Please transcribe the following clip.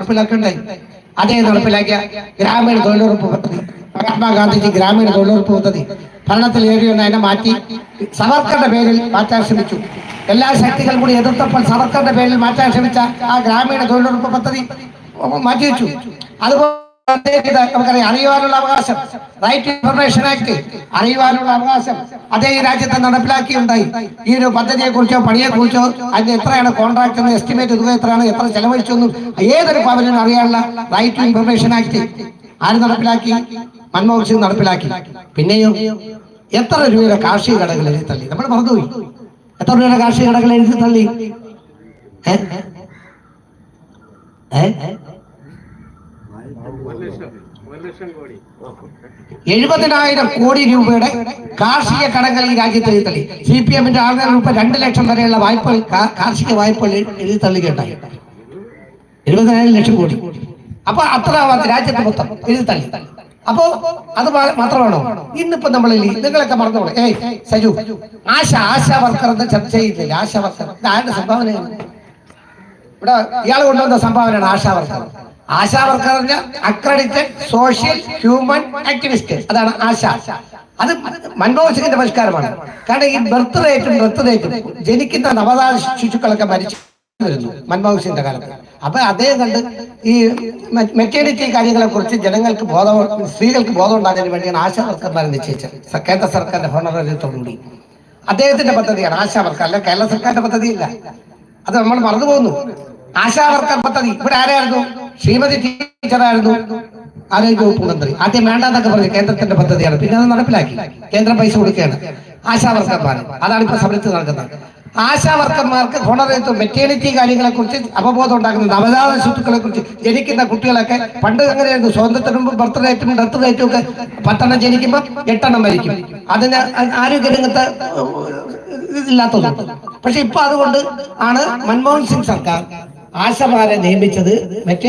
നടപ്പിലാക്കണ്ടായി അദ്ദേഹം നടപ്പിലാക്കിയ ഗ്രാമീണ തൊഴിലുറപ്പ് പദ്ധതി. മഹാത്മാഗാന്ധിജി ഗ്രാമീണ തൊഴിലുറപ്പ് പദ്ധതി. ഭരണത്തിൽ ഏറിയൊന്ന് അതിനെ മാറ്റി സവർക്കറുടെ പേരിൽ മാറ്റാൻ ശ്രമിച്ചു. എല്ലാ ശക്തികളും കൂടി എതിർത്തപ്പോൾ സവർക്കറുടെ പേരിൽ മാറ്റാൻ ശ്രമിച്ച ആ ഗ്രാമീണ തൊഴിലുറപ്പ് പദ്ധതി മാറ്റിവെച്ചു. അതുപോലെ അറിയുവാനുള്ള അവകാശം. റൈറ്റ് ഇൻഫർമേഷൻ ആക്ട് അറിയുവാനുള്ള അവകാശം അതേ ഈ രാജ്യത്ത് നടപ്പിലാക്കിയുണ്ടായി. ഈ ഒരു പദ്ധതിയെ കുറിച്ചോ പണിയെ കുറിച്ചോ അതിന് എത്രയാണ് കോൺട്രാക്ട് എന്ന് എസ്റ്റിമേറ്റ് തുക എത്രയാണ് എത്ര ചെലവഴിച്ചു എന്നും ഏതൊരു പൗരനും അറിയാനുള്ള റൈറ്റ് ഇൻഫർമേഷൻ ആക്ട് ആര് നടപ്പിലാക്കി? മൻമോഹൻ സിംഗ് നടപ്പിലാക്കി. പിന്നെയോ എത്ര രൂപയുടെ കാർഷിക കടകൾ എഴുതി തള്ളി? നമ്മൾ മറന്നുപോയി. എത്ര രൂപയുടെ കാർഷിക കടകൾ എഴുതി തള്ളി? ഏ? ഏ? എഴുപതിനായിരം കോടി രൂപയുടെ കാർഷിക കടങ്ങൾ ഈ രാജ്യത്ത് എഴുതി സി പി എമ്മിന്റെ ആളുകൾ ഉൾപ്പെടെ രണ്ട് ലക്ഷം വരെയുള്ള വായ്പകൾ കാർഷിക വായ്പകൾ എഴുതി തള്ളുകയുണ്ടായി എഴുപതിനായിരം ലക്ഷം കോടി. അപ്പൊ അത്ര രാജ്യത്തെ മൊത്തം എഴുതി തള്ളി അപ്പോ അത് മാത്രമാണോ? ഇന്നിപ്പോ നമ്മൾ നിങ്ങളൊക്കെ മറന്നോളൂ ഏയ് സജു ആശ ആശാ വർക്കർ എന്ന ചർച്ച ചെയ്തില്ല? ആശാ വർക്കർ. ആരുടെ സംഭാവനയാണ്? ഇവിടെ ഇയാൾ കൊണ്ടുവന്ന സംഭാവനയാണ് ആശാ വർക്കർ ആശാ പറഞ്ഞ അക്രഡിറ്റഡ് സോഷ്യൽ ഹ്യൂമൻ ആക്ടിവിസ്റ്റ് അതാണ് ആശ. അത് മൻമോഹൻ സിംഗിന്റെ പരിഷ്കാരമാണ്. കാരണം ഈ ബർത്ത് റേറ്റും ബർത്ത് റേറ്റും ജനിക്കുന്ന നവജാത ശിശുക്കളൊക്കെ മരിച്ചു മൻമോഹൻ സിംഗിന്റെ കാലത്ത്. അപ്പൊ അദ്ദേഹം കണ്ട് ഈ മെറ്റേണിറ്റി കാര്യങ്ങളെ കുറിച്ച് ജനങ്ങൾക്ക് ബോധം സ്ത്രീകൾക്ക് ബോധം ഉണ്ടാകാൻ വേണ്ടിയാണ് ആശാ വർക്കർമാരെ നിശ്ചയിച്ചത് കേന്ദ്ര സർക്കാരിന്റെ ഹോണറേറിയത്തോടുകൂടി അദ്ദേഹത്തിന്റെ പദ്ധതിയാണ് ആശാ വർക്കർ അല്ല കേരള സർക്കാരിന്റെ പദ്ധതിയില്ല. അത് നമ്മൾ മറന്നു പോകുന്നു. ആശാവർക്കർ പദ്ധതി ഇവിടെ ആരായിരുന്നു? ശ്രീമതി ടീച്ചറായിരുന്നു. ആരോഗ്യ വകുപ്പ് മന്ത്രി. ആദ്യം വേണ്ടാന്നൊക്കെ പറഞ്ഞു കേന്ദ്രത്തിന്റെ പദ്ധതിയാണ്. പിന്നെ അത് നടപ്പിലാക്കി. കേന്ദ്രം പൈസ കൊടുക്കുകയാണ്. ആശാ പാലം അതാണ് ഇപ്പൊ സമരത്ത് നടക്കുന്നത് ആശാ വർക്കർമാർക്ക് ഹോണറേറ്റ് മെറ്റേണിറ്റി കാര്യങ്ങളെ കുറിച്ച് അവബോധം ഉണ്ടാക്കുന്ന നവജാത ശിശുക്കളെ കുറിച്ച് ജനിക്കുന്ന കുട്ടികളൊക്കെ പണ്ട് അങ്ങനെയായിരുന്നു സ്വാതന്ത്ര്യത്തിനും ബർത്ത് റേറ്റും ഡെത്ത് റേറ്റും ഒക്കെ പത്തെണ്ണം ജനിക്കുമ്പോൾ എട്ടെണ്ണം മരിക്കും. അതിന് ആരോഗ്യരംഗത്ത് ഇല്ലാത്തത്. പക്ഷെ ഇപ്പൊ അതുകൊണ്ട് ആണ് മൻമോഹൻ സിംഗ് സർക്കാർ ആശമാരെ നിയമിച്ചത്. മറ്റേ